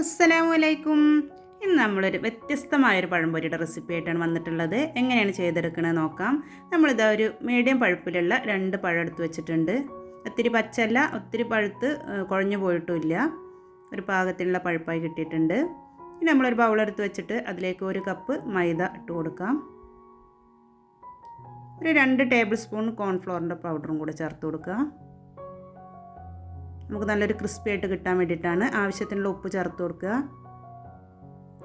അസ്സലാമു അലൈക്കും ഇന്ന് നമ്മളൊരു വ്യത്യസ്തമായൊരു പഴംപൊരിയുടെ റെസിപ്പി ആയിട്ടാണ് വന്നിട്ടുള്ളത്. എങ്ങനെയാണ് ചെയ്തെടുക്കണത് നോക്കാം. നമ്മളിതാ ഒരു മീഡിയം പഴുപ്പിലുള്ള രണ്ട് പഴം എടുത്ത് വെച്ചിട്ടുണ്ട്. ഒത്തിരി പച്ചല്ല ഒത്തിരി പഴുത്ത് കുഴഞ്ഞു പോയിട്ടുമില്ല. ഒരു പാകത്തിലുള്ള പഴുപ്പായി കിട്ടിയിട്ടുണ്ട്. ഇനി നമ്മളൊരു ബൗളെടുത്ത് വെച്ചിട്ട് അതിലേക്ക് ഒരു കപ്പ് മൈദ ഇട്ട് കൊടുക്കാം. ഒരു രണ്ട് ടേബിൾ സ്പൂൺ കോൺഫ്ലോറിന്റെ പൗഡറും കൂടെ ചേർത്ത് കൊടുക്കുക. നമുക്ക് നല്ലൊരു ക്രിസ്പി ആയിട്ട് കിട്ടാൻ വേണ്ടിയിട്ടാണ് ആവശ്യത്തിനുള്ള ഉപ്പ് ചേർത്ത് കൊടുക്കുക.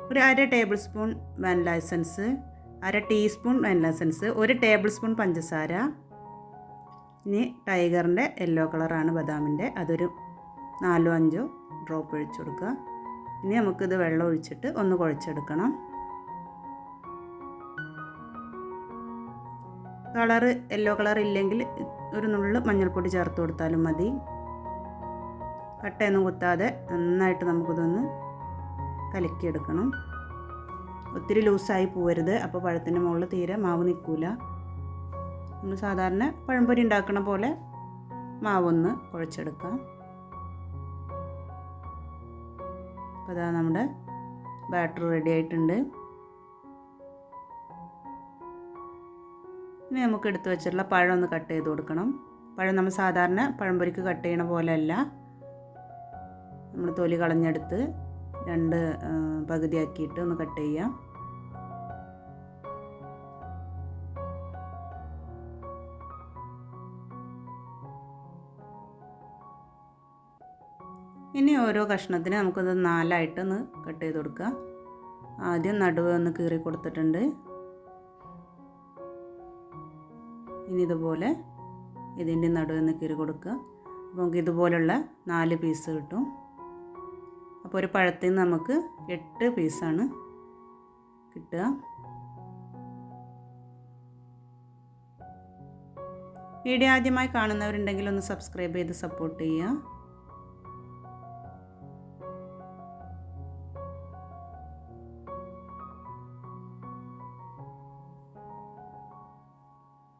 ഒരു അര ടേബിൾ സ്പൂൺ വാനില എസൻസ് അര ടീസ്പൂൺ വാനില എസൻസ് ഒരു ടേബിൾ സ്പൂൺ പഞ്ചസാര. ഇനി ടൈഗറിന്റെ യെല്ലോ കളറാണ് ബദാമിന്റെ. അതൊരു നാലോ അഞ്ചോ ഡ്രോപ്പ് ഒഴിച്ചു കൊടുക്കുക. ഇനി നമുക്കിത് വെള്ളം ഒഴിച്ചിട്ട് ഒന്ന് കുഴച്ചെടുക്കണം. കളറ് യെല്ലോ കളർ ഇല്ലെങ്കിൽ ഒരു നുള്ളു മഞ്ഞൾപ്പൊടി ചേർത്ത് കൊടുത്താലും മതി. കട്ടയൊന്നും കുത്താതെ നന്നായിട്ട് നമുക്കിതൊന്ന് കലക്കിയെടുക്കണം. ഒത്തിരി ലൂസായി പോവരുത്. അപ്പോൾ പഴത്തിന്റെ മുകളിൽ തീരെ മാവ് നിൽക്കില്ല നമ്മൾ സാധാരണ പഴംപൊരി ഉണ്ടാക്കണ പോലെ മാവൊന്ന് കുഴച്ചെടുക്കാം അപ്പോൾ അതാ നമ്മുടെ ബാറ്റർ റെഡി ആയിട്ടുണ്ട്. ഇനി നമുക്ക് എടുത്തു വെച്ചിട്ടുള്ള പഴം ഒന്ന് കട്ട് ചെയ്ത് കൊടുക്കണം. പഴം നമ്മൾ സാധാരണ പഴംപൊരിക്ക് കട്ട് ചെയ്യണ പോലെയല്ല നമ്മൾ തൊലി കളഞ്ഞെടുത്ത് രണ്ട് പകുതി പകുതിയാക്കിയിട്ട് ഒന്ന് കട്ട് ചെയ്യാം. ഇനി ഓരോ കഷ്ണത്തിന് നമുക്കത് നാലായിട്ടൊന്ന് കട്ട് ചെയ്ത് കൊടുക്കാം ആദ്യം നടുവ് ഒന്ന് കീറി കൊടുത്തിട്ടുണ്ട്. ഇനി ഇതുപോലെ ഇതിന്റെ നടുവ് ഒന്ന് കീറി കൊടുക്കുക. അപ്പോൾ നമുക്ക് ഇതുപോലുള്ള നാല് പീസ് കിട്ടും. അപ്പോൾ ഒരു പഴത്തിൽ നിന്ന് നമുക്ക് എട്ട് പീസാണ് കിട്ടുക. വീഡിയോ ആദ്യമായി കാണുന്നവരുണ്ടെങ്കിൽ ഒന്ന് സബ്സ്ക്രൈബ് ചെയ്ത് സപ്പോർട്ട് ചെയ്യുക.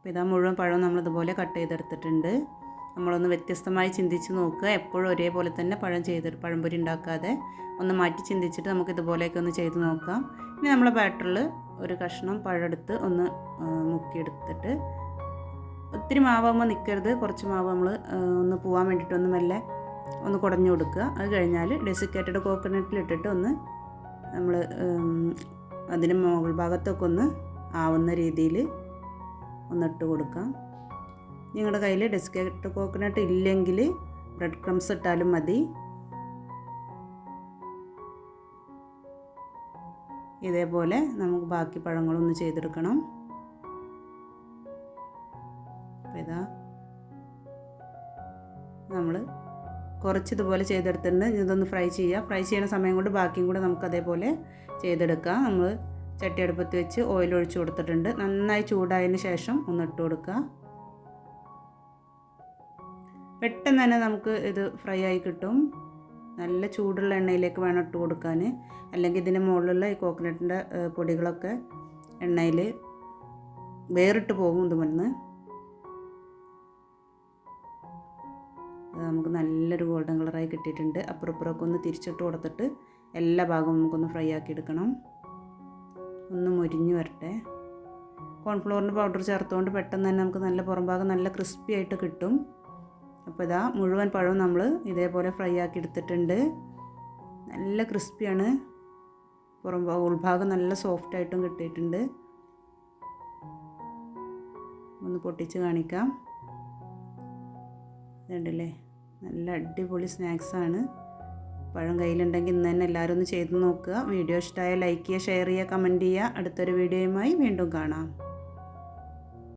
ഇതാ മുഴുവൻ പഴം നമ്മളിതുപോലെ കട്ട് ചെയ്തെടുത്തിട്ടുണ്ട്. നമ്മളൊന്ന് വ്യത്യസ്തമായി ചിന്തിച്ച് നോക്കുക. എപ്പോഴും ഒരേപോലെ തന്നെ പഴം ചെയ്ത് പഴംപൊരി ഉണ്ടാക്കാതെ ഒന്ന് മാറ്റി ചിന്തിച്ചിട്ട് നമുക്ക് ഇതുപോലെയൊക്കെ ഒന്ന് ചെയ്ത് നോക്കാം. ഇനി നമ്മളെ ബാറ്ററിൽ ഒരു കഷ്ണം പഴമെടുത്ത് ഒന്ന് മുക്കിയെടുത്തിട്ട് ഒത്തിരി മാവാകുമ്പോൾ നിൽക്കരുത് കുറച്ച് മാവ് നമ്മൾ ഒന്ന് പോകാൻ വേണ്ടിയിട്ട് ഒന്ന് മെല്ലെ ഒന്ന് കുടഞ്ഞു കൊടുക്കുക. അത് കഴിഞ്ഞാൽ ഡെസിക്കേറ്റഡ് കോക്കനട്ടിലിട്ടിട്ട് ഒന്ന് നമ്മൾ അതിന് മുകൾ ഭാഗത്തൊക്കെ ഒന്ന് ആവുന്ന രീതിയിൽ ഒന്നിട്ട് കൊടുക്കാം. നിങ്ങളുടെ കയ്യിൽ ഡെസ്കേറ്റ് കോക്കനട്ട് ഇല്ലെങ്കിൽ ബ്രെഡ് ക്രംസ് ഇട്ടാലും മതി. ഇതേപോലെ നമുക്ക് ബാക്കി പഴങ്ങളൊന്ന് ചെയ്തെടുക്കണം. അപ്പോൾ ഇതാ. നമ്മൾ കുറച്ച് ഇതുപോലെ ചെയ്തെടുത്തിട്ടുണ്ട്. ഇതൊന്ന് ഫ്രൈ ചെയ്യുക ഫ്രൈ ചെയ്യുന്ന സമയം കൊണ്ട് ബാക്കിയും കൂടെ നമുക്ക് അതേപോലെ ചെയ്തെടുക്കാം. നമ്മൾ ചട്ടി അടുപ്പത്ത് വെച്ച് ഓയിൽ ഒഴിച്ച് കൊടുത്തിട്ടുണ്ട്. നന്നായി ചൂടായതിന് ശേഷം ഒന്ന് ഇട്ട് കൊടുക്കുക. പെട്ടെന്ന് തന്നെ നമുക്ക് ഇത് ഫ്രൈ ആയി കിട്ടും. നല്ല ചൂടുള്ള എണ്ണയിലേക്ക് വേണം ഇട്ട് കൊടുക്കാൻ. അല്ലെങ്കിൽ ഇതിന്റെ മുകളിലുള്ള ഈ കോക്കനട്ടിന്റെ പൊടികളൊക്കെ എണ്ണയിൽ വേറിട്ട് പോകും ഇതുമെന്ന് നമുക്ക് നല്ലൊരു ഗോൾഡൻ കളറായി കിട്ടിയിട്ടുണ്ട്. അപ്പുറപ്പുറമൊക്കെ ഒന്ന് തിരിച്ചിട്ട് കൊടുത്തിട്ട് എല്ലാ ഭാഗവും നമുക്കൊന്ന് ഫ്രൈ ആക്കി എടുക്കണം. ഒന്ന് മുരിഞ്ഞ് വരട്ടെ. കോൺഫ്ലോറിന്റെ പൗഡർ ചേർത്തുകൊണ്ട് പെട്ടെന്ന് തന്നെ നമുക്ക് നല്ല പുറം ഭാഗം നല്ല ക്രിസ്പി ആയിട്ട് കിട്ടും. അപ്പോൾ ഇതാ മുഴുവൻ പഴവും നമ്മൾ ഇതേപോലെ ഫ്രൈ ആക്കി എടുത്തിട്ടുണ്ട്. നല്ല ക്രിസ്പിയാണ്. പുറം ഉൾഭാഗം നല്ല സോഫ്റ്റ് ആയിട്ടും കിട്ടിയിട്ടുണ്ട്. ഒന്ന് പൊട്ടിച്ച് കാണിക്കാം. ഇതുണ്ടല്ലേ? നല്ല അടിപൊളി സ്നാക്സാണ് പഴം കയ്യിലുണ്ടെങ്കിൽ ഇന്ന് തന്നെ എല്ലാവരും ഒന്ന് ചെയ്ത് നോക്കുക. വീഡിയോ ഇഷ്ടമായ ലൈക്ക് ചെയ്യുക ഷെയർ ചെയ്യുക കമന്റ് ചെയ്യുക. അടുത്തൊരു വീഡിയോയുമായി വീണ്ടും കാണാം.